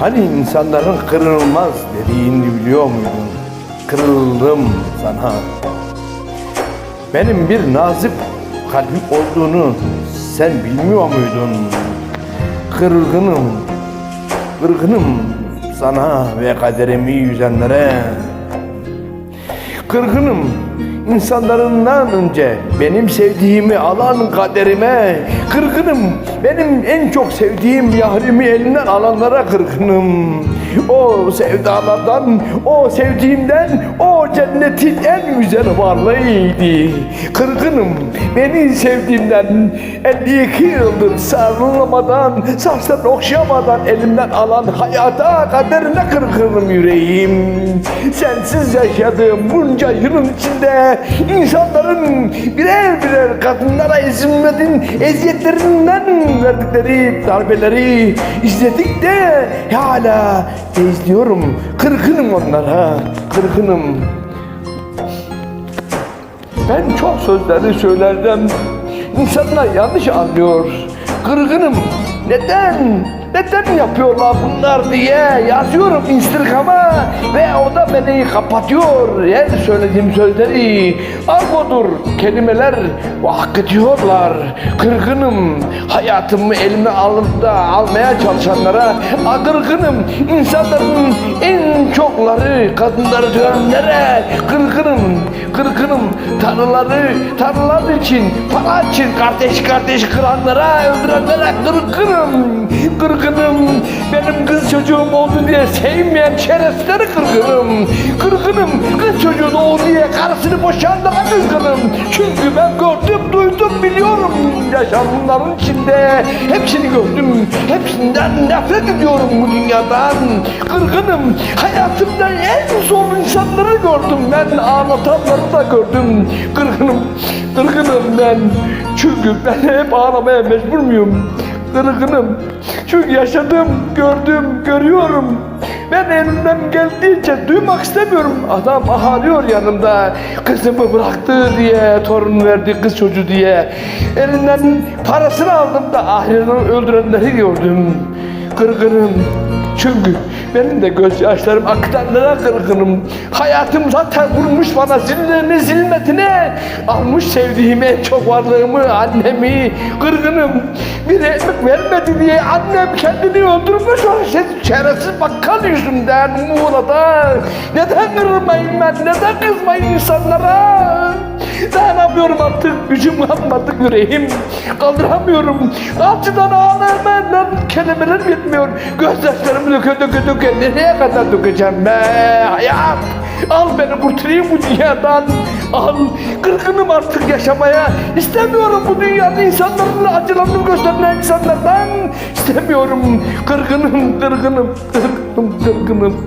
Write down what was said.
Hani insanların kırılmaz dediğini biliyor muydun? Kırıldım sana. Benim bir nazik kalbim olduğunu sen bilmiyor muydun? Kırgınım, kırgınım sana ve kaderimi yüzenlere. Kırgınım insanlarından önce benim sevdiğimi alan kaderime kırgınım. Benim en çok sevdiğim yahrimi elinden alanlara kırgınım. O sevdalardan o sevdiğimden o cennetin en güzel varlığıydı. Kırgınım. Beni sevdiğimden 52 yıldır sarılamadan saçlarını okşamadan elimden alan hayata kaderine kırgınım yüreğim. Sensiz yaşadığım bunca yılın içinde insanların birer birer kadınlara ezilmedin eziyetlerinden verdikleri darbeleri izledik de hala izliyorum kırgınım onlara kırgınım ben çok sözleri söylerdim. İnsanlar yanlış anlıyor. Kırgınım. Neden? Neden yapıyorlar bunlar diye yazıyorum Instagram'a ve o da beni kapatıyor. Her söylediğim sözleri argodur kelimeler ve hak ediyorlar. Kırgınım. Hayatımı elime alıp da almaya çalışanlara kırgınım. İnsanların en çokları kadınları dövenlere kırgınım. Kırgınım. Tanrıları, tanrılar için, para için kardeş kardeş kıranlara, öldürenlere kırgınım. Kırgınım. Benim kız çocuğum oldu diye sevmeyen şerefsizlere kırgınım. Kırgınım. Kız çocuğu doğdu diye karısını boşandığına kırgınım. Çünkü ben gördüm, duydum, biliyorum yaşamların içinde. Hepsini gördüm. Hepsinden nefret ediyorum bu dünyadan. Kırgınım. Hayatımda en zor insanları gördüm. Ben ağlatanları da gördüm. Kırgınım. Kırgınım ben. Çünkü ben hep ağlamaya mecbur muyum? Kırgınım. Çünkü yaşadım, gördüm, görüyorum. Ben elimden geldiğince duymak istemiyorum. Adam ağlıyor yanımda. Kızımı bıraktı diye, torun verdi kız çocuğu diye. Elinden parasını aldım da ahirini öldürenleri gördüm. Kırgınım. Çünkü benim de gözyaşlarım akıtanlara kırgınım. Hayatım zaten vurmuş bana zillerine zilmetine. Almış sevdiğim en çok varlığımı, annemi. Kırgınım. Bir ekmek vermedi diye annem kendini öldürmüş o şerefsiz bakkal yüzünden Muğla'da. Neden kırılmayın ben? Neden kızmayın insanlara? Dayanamıyorum artık. Gücüm kalmadı yüreğim. Kaldıramıyorum. Alçıdan ağlayanlardan kelimelerim yetmiyor. Gözyaşlarımı döke döke döke. Nereye kadar dökeceğim be hayat? Al beni kurtarayım bu dünyadan. Al. Kırgınım artık yaşamaya. İstemiyorum bu dünyada insanların acılarını gösteren insanlardan. İstemiyorum. Kırgınım, kırgınım, kırgınım, kırgınım.